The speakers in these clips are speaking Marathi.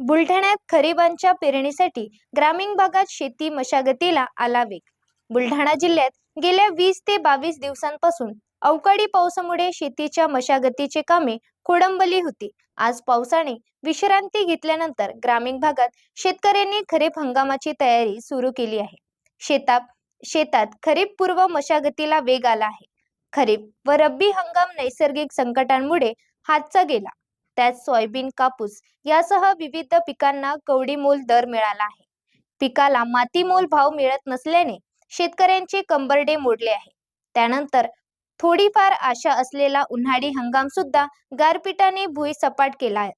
बुलढाण्यात खरीपांच्या पेरणीसाठी ग्रामीण भागात शेती मशागतीला आला वेग. बुलढाणा जिल्ह्यात गेल्या वीस ते बावीस दिवसांपासून अवकाळी पावसामुळे शेतीच्या मशागतीचे कामे खोडंबली होती. आज पावसाने विश्रांती घेतल्यानंतर ग्रामीण भागात शेतकऱ्यांनी खरीप हंगामाची तयारी सुरू केली आहे. शेतात शेतात खरीप पूर्व मशागतीला वेग आला आहे. खरीप व रब्बी हंगाम नैसर्गिक संकटांमुळे हातचा गेला. त्यात सोयाबीन कापूस यासह विविध पिकांना कवडी मोल दर मिळाला आहे. पिकाला मातीमोल भाव मिळत नसल्याने शेतकऱ्यांचे कंबरडे मोडले आहे. त्यानंतर थोडीफार आशा असलेला उन्हाळी हंगाम सुद्धा गारपिटाने भुई सपाट केला आहे.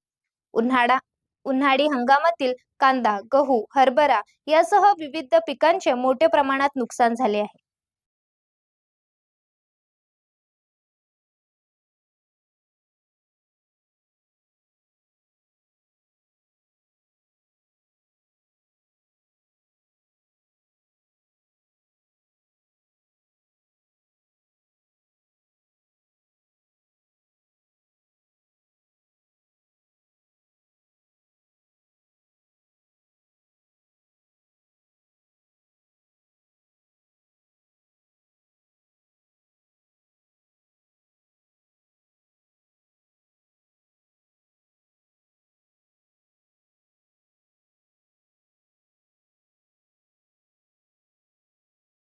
उन्हाळा उन्हाळी हंगामातील कांदा गहू हरभरा यासह विविध पिकांचे मोठ्या प्रमाणात नुकसान झाले आहे.